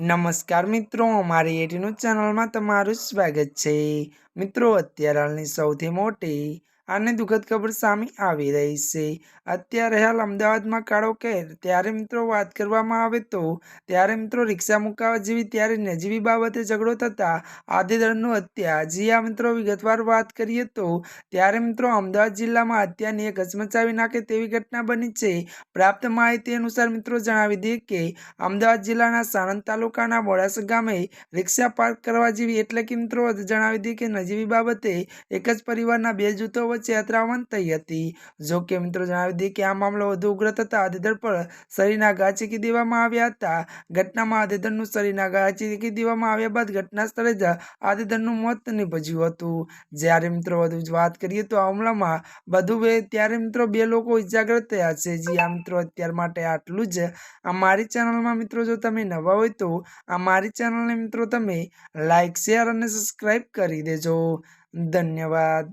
નમસ્કાર મિત્રો અમારી એટીનું ચેનલમાં તમારું સ્વાગત છે. મિત્રો અત્યારે સૌથી મોટી અને દુઃખદ ખબર સામે આવી રહી છે. અત્યારે હાલ અમદાવાદમાં કાળો કેર. ત્યારે મિત્રો વાત કરવામાં આવે તો, ત્યારે મિત્રો રિક્ષા મુકાવા જેવી ત્યારે નજીવી બાબતે ઝઘડો થતાં આદિદળનું હત્યા. જી આ મિત્રો, વિગતવાર વાત કરીએ તો, ત્યારે મિત્રો અમદાવાદ જિલ્લામાં હત્યાની એક હચમચાવી નાખે તેવી ઘટના બની છે. પ્રાપ્ત માહિતી અનુસાર મિત્રો જણાવી દઈએ કે, અમદાવાદ જિલ્લાના સાણંદ તાલુકાના મોડાસા ગામે રિક્ષા પાર્ક કરવા જેવી એટલે કે મિત્રો જણાવી દઈએ કે નજીવી બાબતે એક જ પરિવારના બે જૂથો વચ્ચે અથડામણ થઈ હતી. જો કે મિત્રો જણાવી દઈએ કે આ મામલો વધુ ઉગ્ર થતાં આદેદર પર શરીરના ઘા દેવામાં આવ્યા હતા. ઘટનામાં આદેદરનું શરીરના ઘા દેવામાં આવ્યા બાદ ઘટના સ્થળે જ આદેદરનું મોત નિભજ્યું હતું. જ્યારે મિત્રો વધુ વાત કરીએ તો આ હુમલામાં બધું બે, ત્યારે મિત્રો બે લોકો ઇજાગ્રસ્ત થયા છે. જી આ મિત્રો, અત્યાર માટે આટલું જ. અમારી ચેનલમાં મિત્રો જો તમે નવા હોય તો અમારી ચેનલને મિત્રો તમે લાઈક, શેર અને સબસ્ક્રાઈબ કરી દેજો. ધન્યવાદ.